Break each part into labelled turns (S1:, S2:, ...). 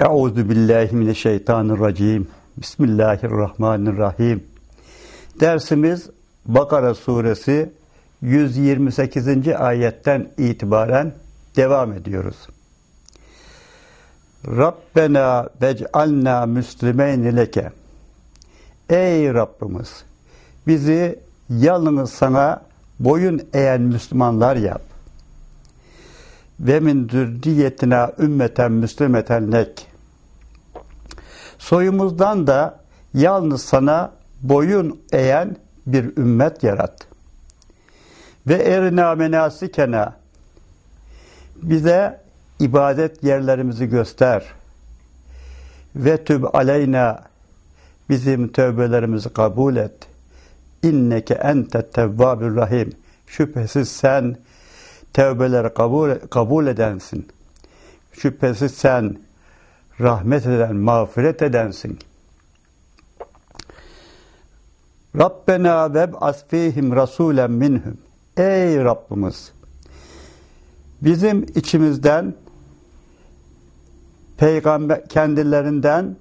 S1: Euzu billahi mineşşeytanirracim. Bismillahirrahmanirrahim. Dersimiz Bakara suresi 128. ayetten itibaren devam ediyoruz. Rabbena vec'alna müslimeyn leke. Ey Rabbimiz bizi yalnız sana boyun eğen Müslümanlar yap. Ve min zürriyetina ümmeten müslimeten lek. Soyumuzdan da yalnız sana boyun eğen bir ümmet yarat. Ve erina menasikena bize ibadet yerlerimizi göster. Ve tüb aleyna bizim tövbelerimizi kabul et. İnneke ente tevvabur rahim. Şüphesiz sen tevbeleri kabul, kabul edensin. Şüphesiz sen rahmet eden, mağfiret edensin. Rabbena veb asfihim rasulen minhum. Ey Rabbimiz! Bizim içimizden peygamber kendilerinden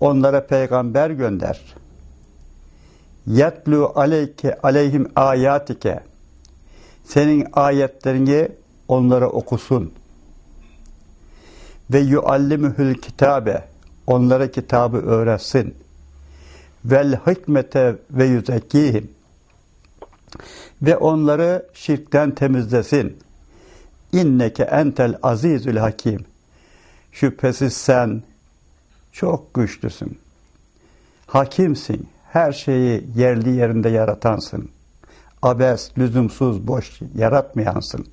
S1: onlara peygamber gönder. Yetlu aleyke aleyhim ayatike. Senin ayetlerini onlara okusun. Ve yuallimuhul kitabe. Onlara kitabı öğretsin. Vel hikmete ve yüzekkihim. Ve onları şirkten temizlesin. İnneke entel azizül hakim. Şüphesiz sen çok güçlüsün. Hakimsin. Her şeyi yerli yerinde yaratansın. Abes, lüzumsuz, boş yaratmayansın.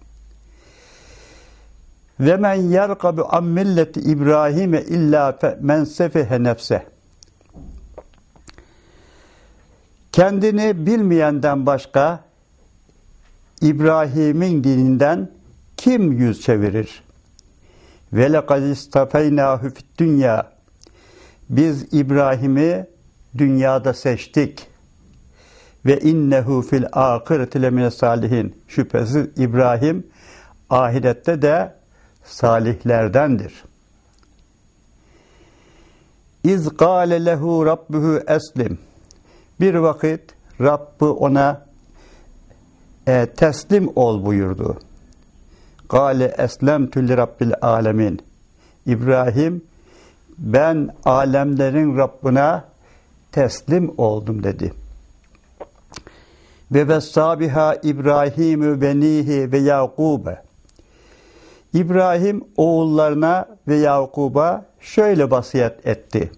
S1: Ve men yerkabu an milleti İbrahim'e illa men sefihe nefse. Kendini bilmeyenden başka İbrahim'in dininden kim yüz çevirir? Ve lekad istafeynahu fid dünya. Biz İbrahim'i dünyada seçtik. Ve innehu fil ahireti lemine salihin. Şüphesiz İbrahim ahirette de salihlerdendir. İz gâle lehu rabbuhu eslim. Bir vakit Rabbı ona e, teslim ol buyurdu. Gale eslemtü li rabbil alemin. İbrahim ben alemlerin Rabbına teslim oldum dedi. Ve vessabiha İbrahimü benihi ve Yakub'e. İbrahim oğullarına ve Yakub'a şöyle vasiyet etti.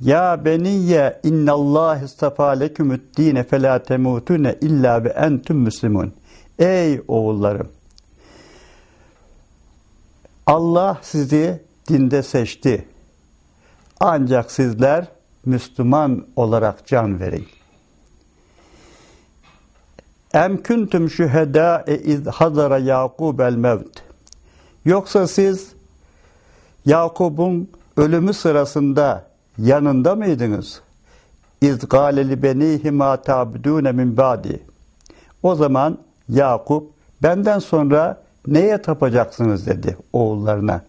S1: Ya beniyye innallah istafa lekümüd dine felâ temutune illa ve entüm müslimun. Ey oğullarım! Allah sizi dinde seçti. Ancak sizler Müslüman olarak can verin. Em kuntum şühedâ iz hazara Yakub el mevt. Yoksa siz Yakub'un ölümü sırasında yanında mıydınız? İz gâle li benîhi mâ ta'budûne min ba'di. O zaman Yakup benden sonra neye tapacaksınız dedi oğullarına.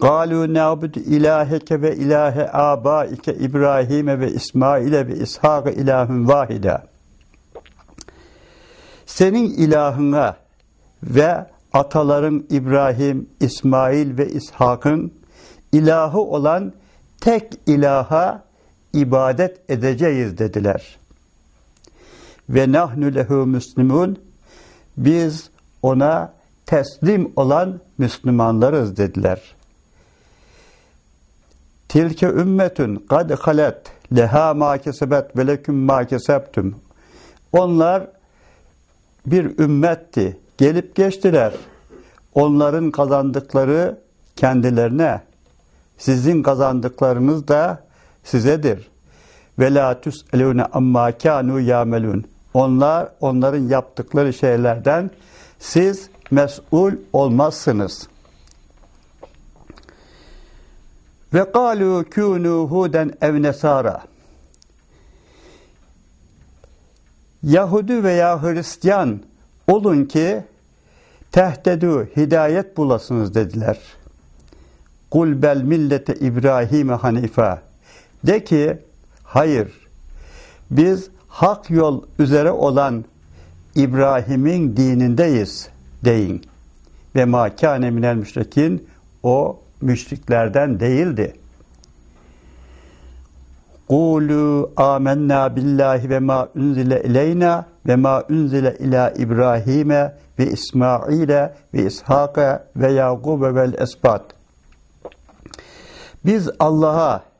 S1: Galu na'budu ilaheke ve ilahe abaike İbrahim'e ve İsmail'e ve İshak'a ilahun vahida. Senin ilahına ve ataların İbrahim, İsmail ve İshak'ın ilahı olan tek ilaha ibadet edeceğiz dediler. Ve nahnu lehu müslimun biz ona teslim olan Müslümanlarız dediler. Tilke ümmetün kad halet leha ma kesebet ve leküm ma kesebtüm. Onlar bir ümmetti. Gelip geçtiler. Onların kazandıkları kendilerine, sizin kazandıklarınız da sizedir. Ve la tüselûne amma kânû yâmelûn. Onlar, onların yaptıkları şeylerden siz mesul olmazsınız. Ve kâlû kûnû huden ev nesara. Yahudi veya Hristiyan olun ki tehtedü hidayet bulasınız dediler. Kul bel millete İbrahim hanife. De ki hayır. Biz hak yol üzere olan İbrahim'in dinindeyiz deyin. Ve ma kâne minel müşrikin o müşriklerden değildi. Kulu amennâ billahi ve ma unzile ileyna ve ma unzile ila İbrahim'e ve İsmail'e ve İshak'a ve Yakub'e vel esbat. Biz Allah'a